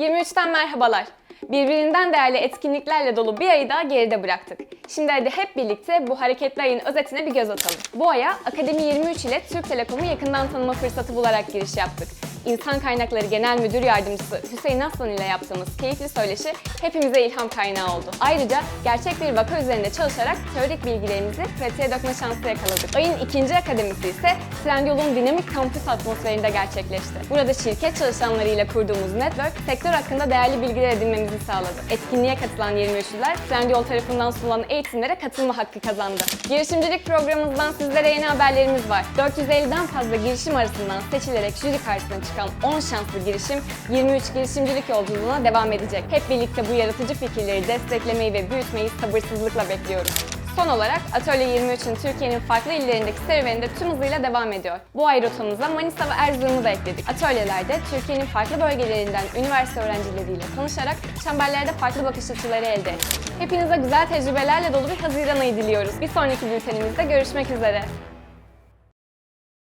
23'ten merhabalar. Birbirinden değerli etkinliklerle dolu bir ayı daha geride bıraktık. Şimdi hadi hep birlikte bu hareketli ayın özetine bir göz atalım. Bu aya Akademi 23 ile Türk Telekom'u yakından tanıma fırsatı bularak giriş yaptık. İnsan Kaynakları Genel Müdür Yardımcısı Hüseyin Aslan ile yaptığımız keyifli söyleşi hepimize ilham kaynağı oldu. Ayrıca gerçek bir vaka üzerinde çalışarak teorik bilgilerimizi pratiğe dökme şansı yakaladık. Ayın ikinci akademisi ise Trendyol'un dinamik kampüs atmosferinde gerçekleşti. Burada şirket çalışanlarıyla kurduğumuz network sektör hakkında değerli bilgiler edinmemizi sağladı. Etkinliğe katılan 23'lüler Trendyol tarafından sunulan eğitimlere katılma hakkı kazandı. Girişimcilik programımızdan sizlere yeni haberlerimiz var. 450'den fazla girişim arasından seçilerek jüri karşısına çıkan 10 şanslı girişim 23 girişimcilik yolculuğuna devam edecek. Hep birlikte bu yaratıcı fikirleri desteklemeyi ve büyütmeyi sabırsızlıkla bekliyoruz. Son olarak Atölye 23'ün Türkiye'nin farklı illerindeki serüveni de tüm hızıyla devam ediyor. Bu ay rotamıza Manisa ve Erzurum'u da ekledik. Atölyelerde Türkiye'nin farklı bölgelerinden üniversite öğrencileriyle tanışarak çemberlerde farklı bakış açıları elde ettik. Hepinize güzel tecrübelerle dolu bir Haziran ayı diliyoruz. Bir sonraki bültenimizde görüşmek üzere.